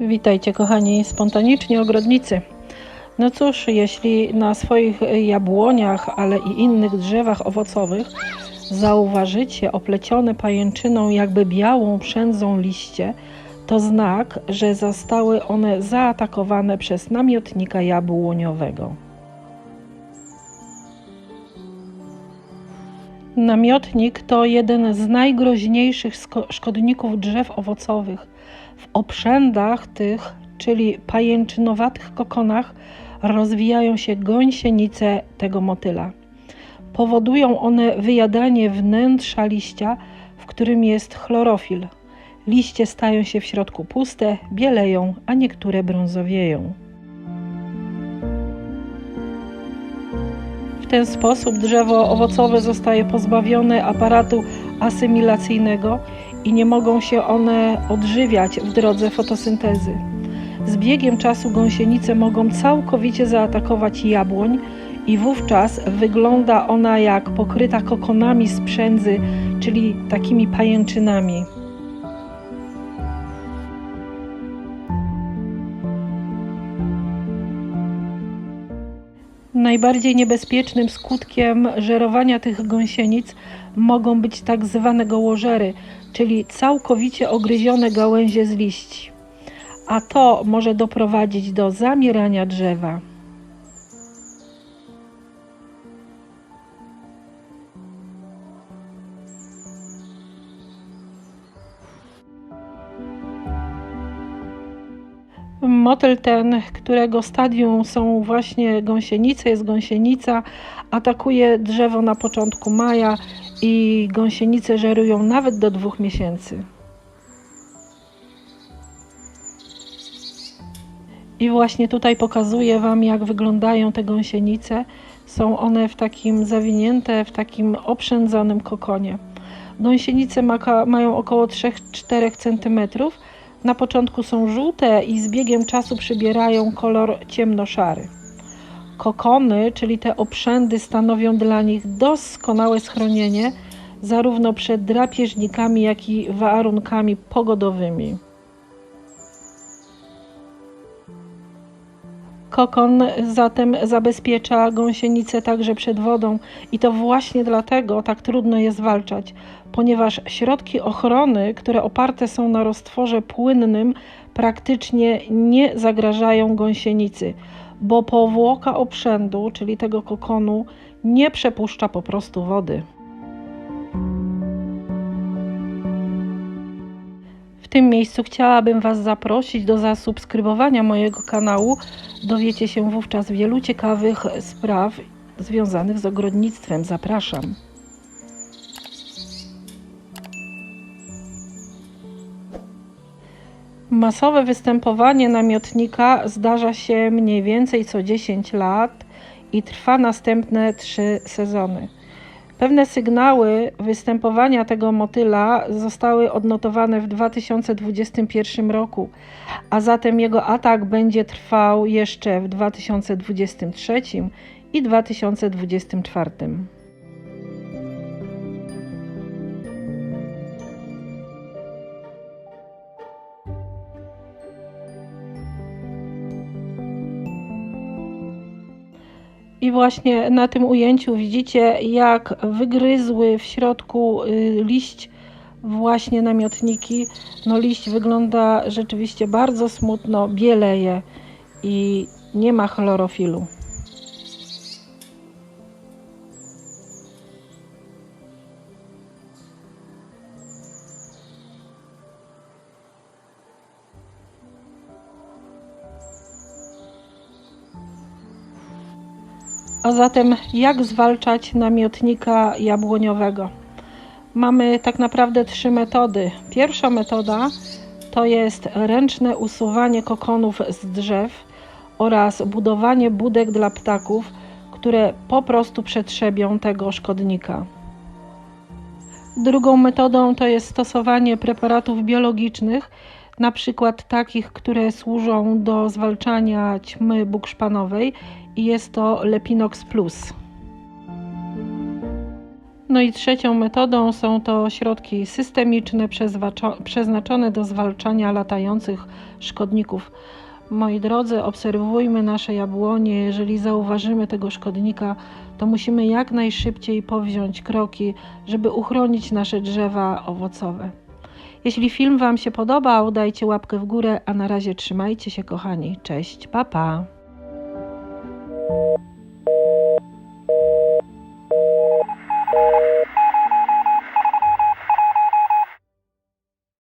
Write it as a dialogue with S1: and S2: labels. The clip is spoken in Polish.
S1: Witajcie kochani spontaniczni ogrodnicy. No cóż, jeśli na swoich jabłoniach, ale i innych drzewach owocowych zauważycie oplecione pajęczyną jakby białą przędzą liście, to znak, że zostały one zaatakowane przez namiotnika jabłoniowego. Namiotnik to jeden z najgroźniejszych szkodników drzew owocowych. W obszędach tych, czyli pajęczynowatych kokonach, rozwijają się gąsienice tego motyla. Powodują one wyjadanie wnętrza liścia, w którym jest chlorofil. Liście stają się w środku puste, bieleją, a niektóre brązowieją. Ten sposób drzewo owocowe zostaje pozbawione aparatu asymilacyjnego i nie mogą się one odżywiać w drodze fotosyntezy. Z biegiem czasu gąsienice mogą całkowicie zaatakować jabłoń i wówczas wygląda ona jak pokryta kokonami z przędzy, czyli takimi pajęczynami. Najbardziej niebezpiecznym skutkiem żerowania tych gąsienic mogą być tak zwane gołożery, czyli całkowicie ogryzione gałęzie z liści. A to może doprowadzić do zamierania drzewa. Motyl ten, którego stadium są właśnie gąsienice, jest gąsienica, atakuje drzewo na początku maja i gąsienice żerują nawet do dwóch miesięcy. I właśnie tutaj pokazuję Wam, jak wyglądają te gąsienice. Są one w takim zawinięte, w takim oprzędzonym kokonie. Gąsienice maka, mają około 3-4 cm. Na początku są żółte i z biegiem czasu przybierają kolor ciemnoszary. Kokony, czyli te oprzędy, stanowią dla nich doskonałe schronienie zarówno przed drapieżnikami, jak i warunkami pogodowymi. Kokon zatem zabezpiecza gąsienicę także przed wodą i to właśnie dlatego tak trudno je zwalczać, ponieważ środki ochrony, które oparte są na roztworze płynnym, praktycznie nie zagrażają gąsienicy, bo powłoka obrzędu, czyli tego kokonu, nie przepuszcza po prostu wody. W tym miejscu chciałabym Was zaprosić do zasubskrybowania mojego kanału. Dowiecie się wówczas wielu ciekawych spraw związanych z ogrodnictwem. Zapraszam. Masowe występowanie namiotnika zdarza się mniej więcej co 10 lat i trwa następne 3 sezony. Pewne sygnały występowania tego motyla zostały odnotowane w 2021 roku, a zatem jego atak będzie trwał jeszcze w 2023 i 2024. I właśnie na tym ujęciu widzicie, jak wygryzły w środku y, liść właśnie namiotniki. No liść wygląda rzeczywiście bardzo smutno, bieleje i nie ma chlorofilu. A zatem, jak zwalczać namiotnika jabłoniowego? Mamy tak naprawdę trzy metody. Pierwsza metoda to jest ręczne usuwanie kokonów z drzew oraz budowanie budek dla ptaków, które po prostu przetrzebią tego szkodnika. Drugą metodą to jest stosowanie preparatów biologicznych, na przykład takich, które służą do zwalczania ćmy bukszpanowej i jest to Lepinox Plus. No i trzecią metodą są to środki systemiczne przeznaczone do zwalczania latających szkodników. Moi drodzy, obserwujmy nasze jabłonie. Jeżeli zauważymy tego szkodnika, to musimy jak najszybciej powziąć kroki, żeby uchronić nasze drzewa owocowe. Jeśli film Wam się podobał, dajcie łapkę w górę, a na razie trzymajcie się, kochani. Cześć, pa pa.